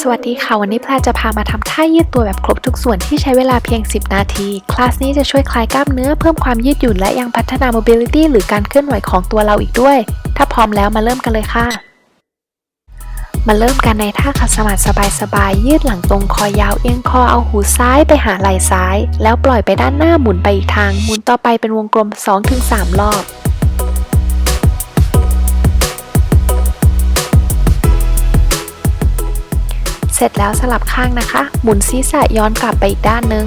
สวัสดีค่ะวันนี้แพรจะพามาทำท่ายืดตัวแบบครบทุกส่วนที่ใช้เวลาเพียง 10 นาที คลาสนี้จะช่วยคลายกล้ามเนื้อเพิ่มความยืดหยุ่นและยังพัฒนา mobility หรือการเคลื่อนไหวของตัวเราอีกด้วย ถ้าพร้อมแล้วมาเริ่มกันเลยค่ะ มาเริ่มกันในท่าขัดสมาธิสบายๆยืดหลังตรงคอยาวเอียงคอเอาหูซ้ายไปหาไหล่ซ้าย แล้วปล่อยไปด้านหน้าหมุนไปอีกทาง หมุนต่อไปเป็นวงกลม 2-3 รอบ ร็จแล้วสลับข้างนะคะ หมุนศีรษะย้อนกลับไปอีกด้านหนึ่ง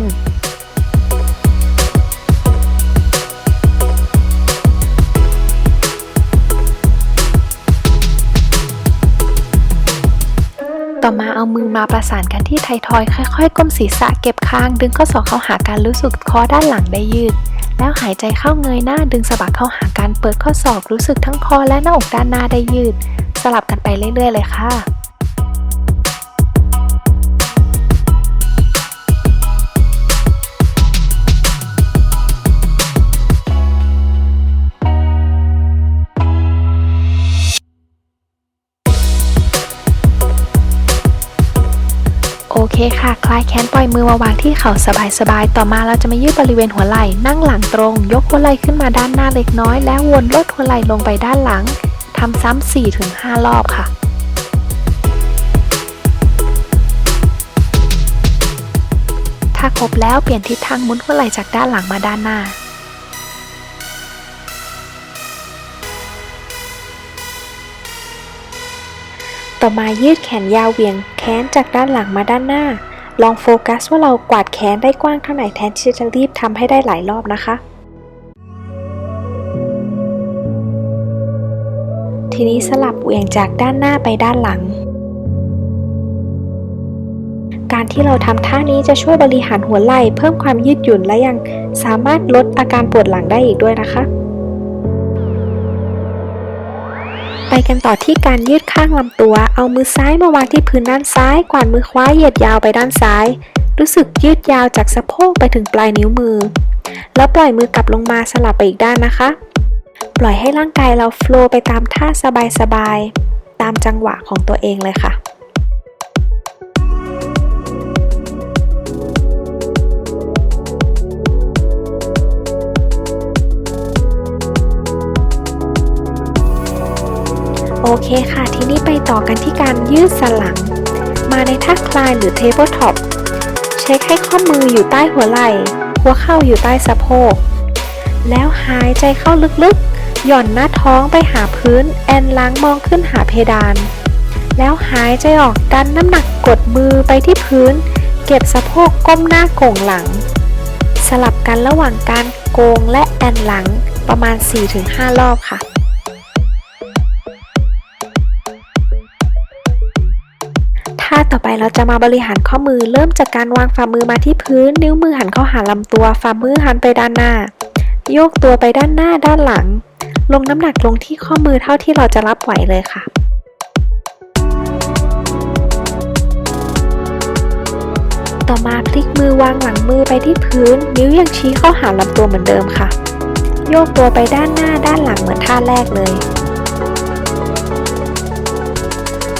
ต่อมาเอามือมาประสานกันที่ไททอยค่อย ๆ ก้มศีรษะเก็บคาง ดึงข้อศอกเข้าหากันรู้สึกคอด้านหลังได้ยืด แล้วหายใจเข้าเงยหน้าดึงสะบักเข้าหากันเปิดข้อศอกรู้สึกทั้งคอและหน้าอกด้านหน้าได้ยืด สลับกันไปเรื่อยๆเลยค่ะ เคค่ะ คลายแขนปล่อยมือมาวางที่เข่าสบายๆ ต่อมาเราจะมายืดบริเวณหัวไหล่ นั่งหลังตรง ยกหัวไหล่ขึ้นมาด้านหน้าเล็กน้อย แล้ววนลดหัวไหล่ลงไปด้านหลัง ทำซ้ำ4-5 รอบค่ะถ้าครบแล้วเปลี่ยนทิศทางมุนหัวไหล่จากด้านหลังมาด้านหน้า ต่อมายืดแขนยาวเหวี่ยงแขนจากด้านหลังมาด้านหน้า ลองโฟกัสว่าเรากวาดแขนได้กว้างเท่าไหร่แทนที่จะรีบทำให้ได้หลายรอบนะคะ ทีนี้สลับเหวี่ยงจากด้านหน้าไปด้านหลัง การที่เราทำท่านี้จะช่วยบริหารหัวไหล่เพิ่มความยืดหยุ่นและยังสามารถลดอาการปวดหลังได้อีกด้วยนะคะ กันต่อที่การยืดข้างลำตัว เอามือซ้ายมาวางที่พื้นด้านซ้าย กวาดมือขวาเหยียดยาวไปด้านซ้าย รู้สึกยืดยาวจากสะโพกไปถึงปลายนิ้วมือ แล้วปล่อยมือกลับลงมาสลับไปอีกด้านนะคะ ปล่อยให้ร่างกายเราโฟล์ไปตามท่าสบายๆ ตามจังหวะของตัวเองเลยค่ะ เคค่ะ ทีนี้ไปต่อกันที่การยืดสลัง มาในท่าคลายหรือ Table Top เช็คให้ข้อมืออยู่ใต้หัวไหล่ หัวเข่าอยู่ใต้สะโพก แล้วหายใจเข้าลึกๆ หย่อนหน้าท้องไปหาพื้น แอนล้างมองขึ้นหาเพดาน แล้วหายใจออกดันน้ำหนักกดมือไปที่พื้น เก็บสะโพกก้มหน้าโก่งหลัง สลับกันระหว่างการโกงและแอนหลังประมาณ 4-5 รอบค่ะ ท่าต่อไปเราจะมาบริหารข้อมือ เริ่มจากการวางฝ่ามือมาที่พื้น นิ้วมือหันเข้าหาลำตัว ฝ่ามือหันไปด้านหน้า โยกตัวไปด้านหน้าด้านหลัง ลงน้ำหนักลงที่ข้อมือเท่าที่เราจะรับไหวเลยค่ะต่อมาพลิกมือวางหลังมือไปที่พื้น นิ้วยังชี้เข้าหาลำตัวเหมือนเดิมค่ะ โยกตัวไปด้านหน้าด้านหลังเหมือนท่าแรกเลย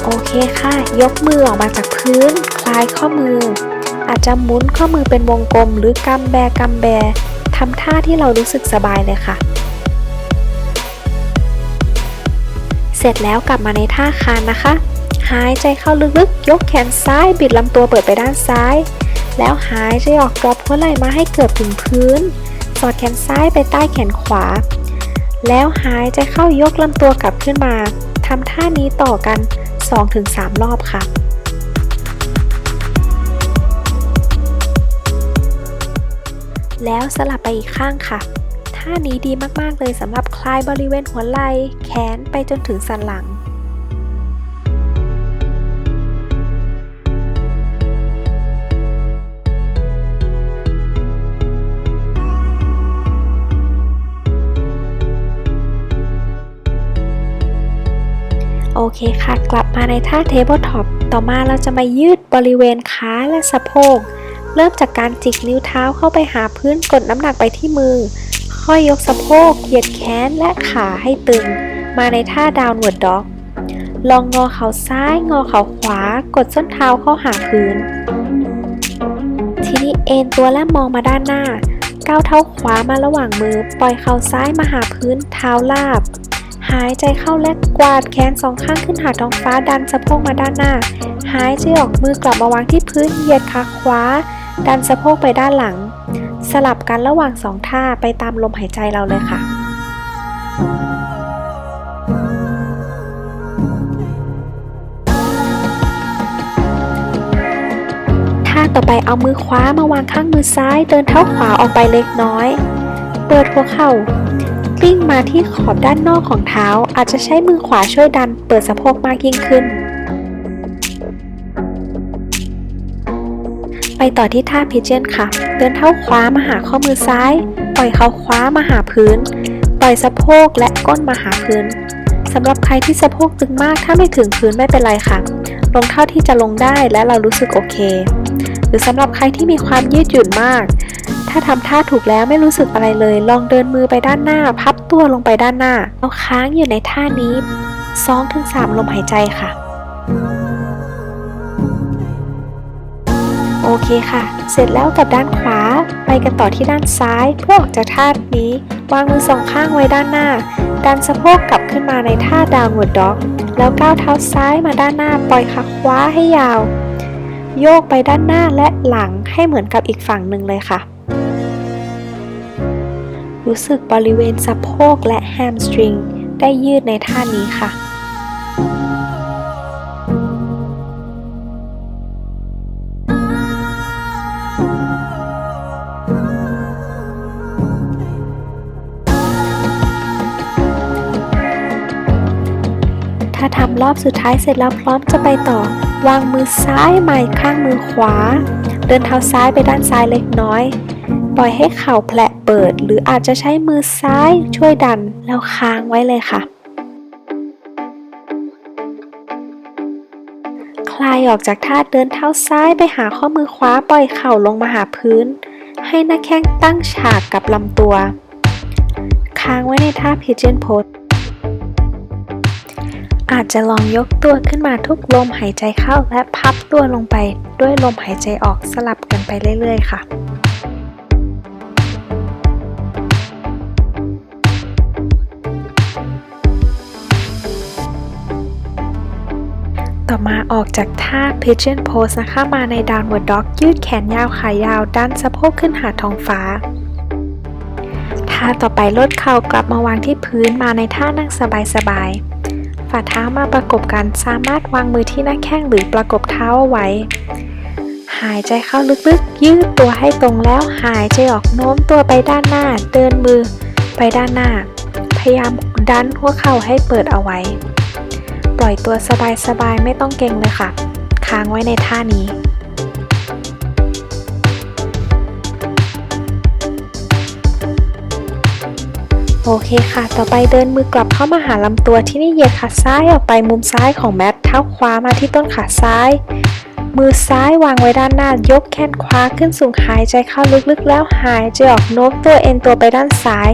โอเคค่ะ ยกมือออกมาจากพื้น คลายข้อมือ อาจจะหมุนข้อมือเป็นวงกลม หรือกำแบกำแบทำท่าที่เรารู้สึกสบายเลยค่ะ เสร็จแล้วกลับมาในท่าคานนะคะ หายใจเข้าลึกๆ ยกแขนซ้ายบิดลำตัวเปิดไปด้านซ้าย แล้วหายใจออกกรอบหัวไหล่มาให้เกือบถึงพื้น สอดแขนซ้ายไปใต้แขนขวา แล้วหายใจเข้ายกลำตัวกลับขึ้นมาทำท่านี้ต่อกัน 2-3 รอบค่ะแล้วสลับไปอีกข้างค่ะ ท่านี้ดีมากๆเลยสำหรับคลายบริเวณหัวไหล่ แขนไปจนถึงสันหลัง เคค่ะ กลับมาในท่า Table Top ต่อมาเราจะมายืดบริเวณขาและสะโพก เริ่มจากการจิกนิ้วเท้าเข้าไปหาพื้นกดน้ำหนักไปที่มือ ค่อยยกสะโพก เหยียดแขนและขาให้ตึง มาในท่า Downward Dog ลองงอเข่าซ้าย งอเข่าขวา กดส้นเท้าเข้าหาพื้น ทีนี้เอนตัวและมองมาด้านหน้า ก้าวเท้าขวามาระหว่างมือ ปล่อยเข่าซ้ายมาหาพื้น เท้าลาบ หายใจเข้าและกวาดแขนสองข้างขึ้นหาท้องฟ้าดันสะโพกมาด้านหน้า หายใจออกมือกลับมาวางที่พื้นเหยียดขาขวา ดันสะโพกไปด้านหลัง สลับกันระหว่างสองท่าไปตามลมหายใจเราเลยค่ะท่าต่อไปเอามือขวามาวางข้างมือซ้าย เดินเท้าขวาออกไปเล็กน้อย เปิดหัวเข่า กลิ้งมาที่ขอบด้านนอกของเท้า อาจจะใช้มือขวาช่วยดันเปิดสะโพกมากยิ่งขึ้น ไปต่อที่ท่าพิเจนค่ะ เดินเท้าขวามาหาข้อมือซ้าย ปล่อยเขาขวามาหาพื้น ปล่อยสะโพกและก้นมาหาพื้นสำหรับใครที่สะโพกตึงมากถ้าไม่ถึงพื้นไม่เป็นไรค่ะ ลงเท่าที่จะลงได้และเรารู้สึกโอเค หรือสำหรับใครที่มีความยืดหยุ่นมาก ถ้าทำท่าถูกแล้วไม่รู้สึกอะไรเลย ลองเดินมือไปด้านหน้า พับตัวลงไปด้านหน้า เอาค้างอยู่ในท่านี้2-3ลมหายใจค่ะ โอเคค่ะ เสร็จแล้วกับด้านขวา ไปกันต่อที่ด้านซ้าย เพื่อออกจากท่านี้ วางมือสองข้างไว้ด้านหน้า ดันสะโพกกลับขึ้นมาในท่า downward dog แล้วก้าวเท้าซ้ายมาด้านหน้า ปล่อยขาขวาให้ยาว โยกไปด้านหน้าและหลังให้เหมือนกับอีกฝั่งหนึ่งเลยค่ะ รู้สึกบริเวณสะโพกและแฮมสตริงได้ยืดในท่านี้ค่ะถ้าทำรอบสุดท้ายเสร็จแล้วพร้อมจะไปต่อ วางมือซ้ายมาอีกข้างมือขวา เดินเท้าซ้ายไปด้านซ้ายเล็กน้อย ปล่อยให้เข่าแผลเปิด หรืออาจจะใช้มือซ้ายช่วยดันแล้วค้างไว้เลยค่ะ คลายออกจากท่าเดินเท้าซ้ายไปหาข้อมือขวาปล่อยเข่าลงมาหาพื้น ให้หน้าแข้งตั้งฉากกับลำตัว ค้างไว้ในท่า pigeon pose อาจจะลองยกตัวขึ้นมาทุกลมหายใจเข้าและพับตัวลงไปด้วยลมหายใจออกสลับกันไปเรื่อยๆค่ะ อมาออกจากท่า pigeon pose นะคะ มาใน downward dog ยืดแขนยาวขายาวดันสะโพกขึ้นหาท้องฟ้า ท่าต่อไปลดเข่ากลับมาวางที่พื้นมาในท่านั่งสบายๆ ฝ่าเท้ามาประกบกันสามารถวางมือที่หน้าแข้งหรือประกบเท้าเอาไว้ หายใจเข้าลึกๆ ยืดตัวให้ตรงแล้วหายใจออกโน้มตัวไปด้านหน้า เดินมือไปด้านหน้า พยายามดันหัวเข่าให้เปิดเอาไว้ ปล่อยตัวสบายๆ ไม่ต้องเก่งเลยค่ะ ค้างไว้ในท่านี้โอเคค่ะ ต่อไปเดินมือกลับเข้ามาหาลำตัวที่นี่เหยียดขาซ้ายออกไปมุมซ้ายของแมทเท้าขวามาที่ต้นขาซ้าย มือซ้ายวางไว้ด้านหน้า ยกแขนขวาขึ้นสูงหายใจเข้าลึกๆ แล้วหายใจออกโน้มตัวเอ็นตัวไปด้านซ้าย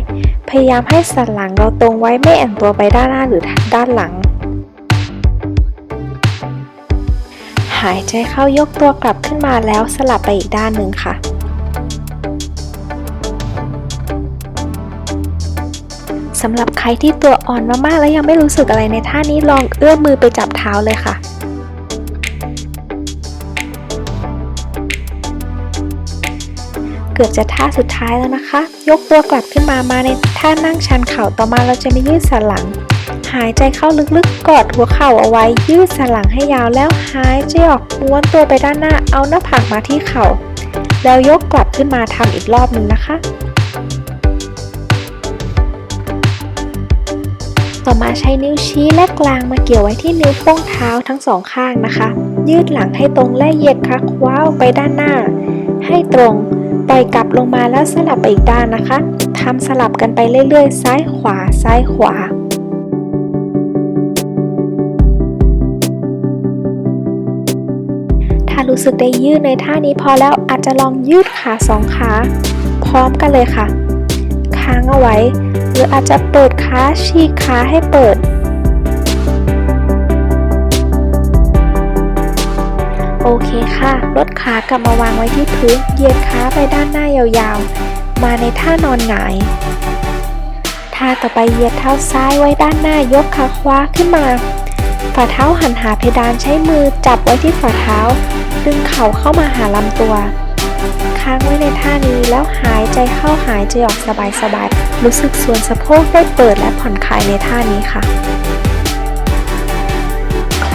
พยายามให้สันหลังเราตรงไว้ไม่เอ็นตัวไปด้านหน้าหรือด้านหลัง หายใจเข้ายกตัวกลับขึ้นมาแล้วสลับไปอีกด้านหนึ่งค่ะ สำหรับใครที่ตัวอ่อนมากๆ แล้วยังไม่รู้สึกอะไรในท่านี้ลองเอื้อมมือไปจับเท้าเลยค่ะ กือบจะท่าสุดท้ายแล้วนะคะ ยกตัวกลับขึ้นมามาในท่านั่งชันเข่าต่อมาเราจะไม่ยืดสันหลัง หายใจเข้าลึกๆ กอดหัวเข่าเอาไว้ ยืดสันหลังให้ยาวแล้วหายใจออกม้วนตัวไปด้านหน้า เอาหน้าผากมาที่เข่า แล้วยกกลับขึ้นมาทำอีกรอบหนึ่งนะคะต่อมาใช้นิ้วชี้และกลางมาเกี่ยวไว้ที่นิ้วโป้งเท้าทั้งสองข้างนะคะ ยืดหลังให้ตรงและเหยียดขาขว้าไปด้านหน้า ให้ตรง ปล่อยกลับลงมาแล้วสลับไปอีกด้านนะคะทำสลับกันไปเรื่อยๆ ซ้ายขวา ซ้ายขวาถ้ารู้สึกได้ยืดในท่านี้พอแล้วอาจจะลองยืดขาสองขา พร้อมกันเลยค่ะ ค้างเอาไว้ หรืออาจจะเปิดขาฉีกขาให้เปิด เคค่ะลดขากลับมาวางไว้ที่พื้นเหยียดขาไปด้านหน้ายาวๆ มาในท่านอนหงายท่าต่อไปเหยียดเท้าซ้ายไว้ด้านหน้ายกขาขวาขึ้นมา ฝ่าเท้าหันหาเพดานใช้มือจับไว้ที่ฝ่าเท้า ดึงเข่าเข้ามาหาลำตัว ค้างไว้ในท่านี้แล้วหายใจเข้าหายใจออกสบายๆรู้สึกส่วนสะโพกได้เปิดและผ่อนคลายในท่านี้ค่ะ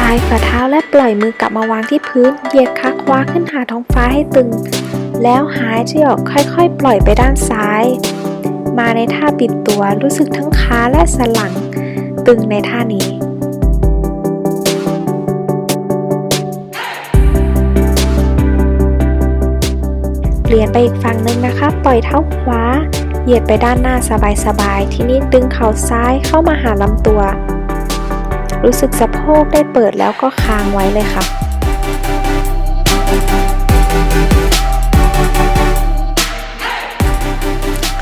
ายฝ่าเท้าและปล่อยมือกลับมาวางที่พื้น เหยียดขาขวาขึ้นหาท้องฟ้าให้ตึง แล้วหายใจออกค่อยๆ ปล่อยไปด้านซ้าย มาในท่าบิดตัวรู้สึกทั้งขาและสันหลัง ตึงในท่านี้เปลี่ยนไปอีกฝั่งหนึ่งนะคะ ปล่อยเท้าขวา เหยียดไปด้านหน้าสบายๆ ทีนี้ดึงเข่าซ้ายเข้ามาหาลำตัว รู้สึกสะโพกได้เปิดแล้วก็ค้างไว้เลยค่ะ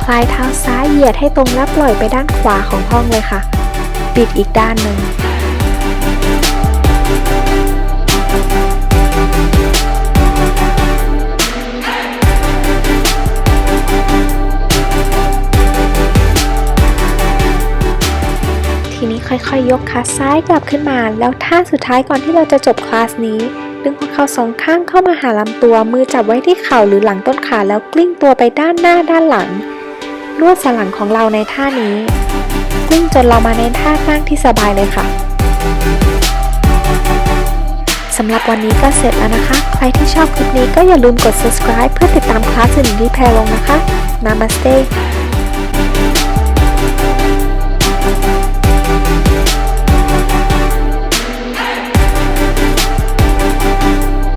คลายเท้าซ้ายเหยียดให้ตรงและปล่อยไปด้านขวาของห้องเลยค่ะ ปิดอีกด้านหนึ่ง อยๆยกขาซ้ายกลับขึ้นมา แล้วท่าสุดท้ายก่อนที่เราจะจบคลาสนี้ ดึงหัวเข่าสองข้างเข้ามาหาลำตัว มือจับไว้ที่เข่าหรือหลังต้นขาแล้วกลิ้งตัวไปด้านหน้าด้านหลัง นวดสันหลังของเราในท่านี้ กลิ้งจนเรามาในท่านั่งที่สบายเลยค่ะสำหรับวันนี้ก็เสร็จแล้วนะคะ ใครที่ชอบคลิปนี้ก็อย่าลืมกด subscribe เพื่อติดตามคลาสอื่นที่แพรลงนะคะ Namaste